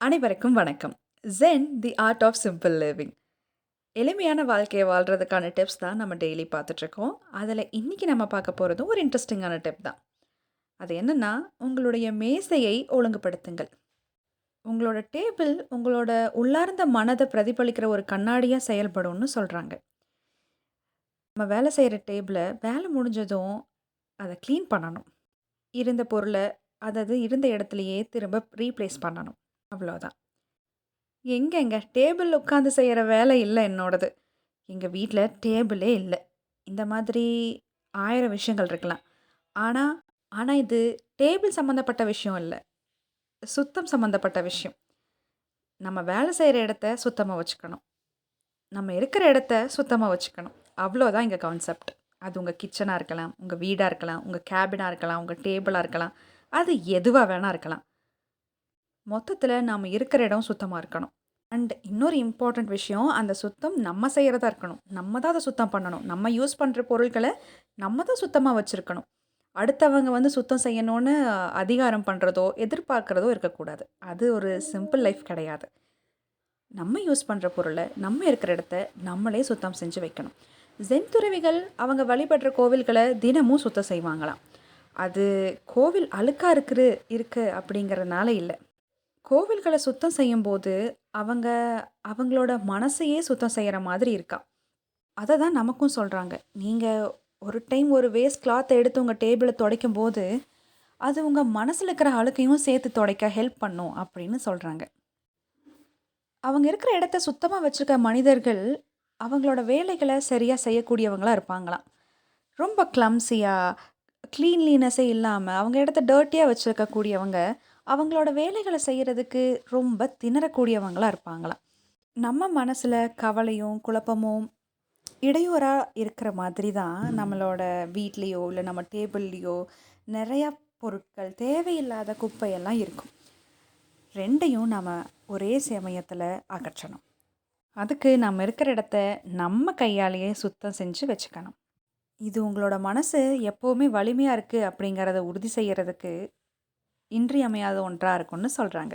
அனைவருக்கும் வணக்கம். Zen the art of simple living எளிமையான வாழ்க்கையை வாழ்கிறதுக்கான டிப்ஸ் தான் நம்ம டெய்லி பார்த்துட்ருக்கோம். அதில் இன்றைக்கி நம்ம பார்க்க போகிறதும் ஒரு இன்ட்ரெஸ்டிங்கான டிப் தான். அது என்னென்னா உங்களுடைய மேசையை ஒழுங்குபடுத்துங்கள். உங்களோட டேபிள் உங்களோட உள்ளார்ந்த மனதை பிரதிபலிக்கிற ஒரு கண்ணாடியாக செயல்படும்னு சொல்கிறாங்க. நம்ம வேலை செய்கிற டேபிளை வேலை முடிஞ்சதும் அதை க்ளீன் பண்ணணும். இருந்த பொருளை அதாவது இருந்த இடத்துலையே திரும்ப ரீப்ளேஸ் பண்ணணும். அவ்வளோதான். எங்கெங்க? டேபிள் உட்காந்து செய்கிற வேலை இல்லை என்னோடது. எங்கள் வீட்டில் டேபிளே இல்லை. இந்த மாதிரி ஆயிரம் விஷயங்கள் இருக்கலாம். ஆனால் ஆனால் இது டேபிள் சம்மந்தப்பட்ட விஷயம் இல்லை. சுத்தம் சம்மந்தப்பட்ட விஷயம். நம்ம வேலை செய்கிற இடத்த சுத்தமாக வச்சுக்கணும். நம்ம இருக்கிற இடத்த சுத்தமாக வச்சுக்கணும். அவ்வளோதான் இங்கே கான்செப்ட் அது உங்கள் கிச்சனாக இருக்கலாம் உங்கள் வீடாக இருக்கலாம் உங்கள் கேபினாக இருக்கலாம் உங்கள் டேபிளாக இருக்கலாம். அது எதுவாக வேணால் இருக்கலாம். மொத்தத்தில் நாம் இருக்கிற இடம் சுத்தமாக இருக்கணும். அண்ட் இன்னொரு இம்பார்ட்டண்ட் விஷயம் அந்த சுத்தம் நம்ம செய்கிறதா இருக்கணும். நம்ம தான் அதை சுத்தம் பண்ணணும். நம்ம யூஸ் பண்ணுற பொருட்களை நம்ம தான் சுத்தமாக வச்சுருக்கணும். அடுத்தவங்க வந்து சுத்தம் செய்யணும்னு அதிகாரம் பண்ணுறதோ எதிர்பார்க்குறதோ இருக்கக்கூடாது. அது ஒரு சிம்பிள் லைஃப் கிடையாது. நம்ம யூஸ் பண்ணுற பொருளை நம்ம இருக்கிற இடத்த நம்மளே சுத்தம் செஞ்சு வைக்கணும். ஜென் துறவிகள் அவங்க வழிபடுற கோவில்களை தினமும் சுத்தம் செய்வாங்களாம். அது கோவில் அழுக்காக இருக்குது இருக்குது அப்படிங்கிறதுனால இல்லை. கோவில்களை சுத்தம் செய்யும்போது அவங்க அவங்களோட மனசையே சுத்தம் செய்கிற மாதிரி இருக்கா? அதை தான் நமக்கும் சொல்கிறாங்க நீங்கள் ஒரு டைம் ஒரு வேஸ்ட் கிளாத்தை எடுத்து உங்கள் டேபிளை துடைக்கும் போது அது உங்கள் மனசில் இருக்கிற அழுக்கையும் சேர்த்து துடைக்க ஹெல்ப் பண்ணும் அப்படின்னு சொல்கிறாங்க அவங்க இருக்கிற இடத்த சுத்தமாக வச்சுருக்க மனிதர்கள் அவங்களோட வேலைகளை சரியாக செய்யக்கூடியவங்களாக இருப்பாங்களாம். ரொம்ப கிளம்ஸியாக க்ளீன்லினஸே இல்லாமல் அவங்க இடத்த டர்ட்டியாக வச்சுருக்கக்கூடியவங்க அவங்களோட வேலைகளை செய்கிறதுக்கு ரொம்ப திணறக்கூடியவங்களாக இருப்பாங்களாம் நம்ம மனசில் கவலையும் குழப்பமும் இடையூறாக இருக்கிற மாதிரி தான் நம்மளோட வீட்லேயோ இல்லை நம்ம டேபிள்லேயோ நிறையா பொருட்கள் தேவையில்லாத குப்பையெல்லாம் இருக்கும். ரெண்டையும் நம்ம ஒரே சமயத்தில் அகற்றணும். அதுக்கு நம்ம இருக்கிற இடத்த நம்ம கையாலேயே சுத்தம் செஞ்சு வச்சுக்கணும். இது உங்களோட மனசு எப்போவுமே வலிமையாக இருக்குது அப்படிங்கிறத உறுதி செய்கிறதுக்கு இன்றியமையாத ஒன்றாக இருக்கும்னு சொல்கிறாங்க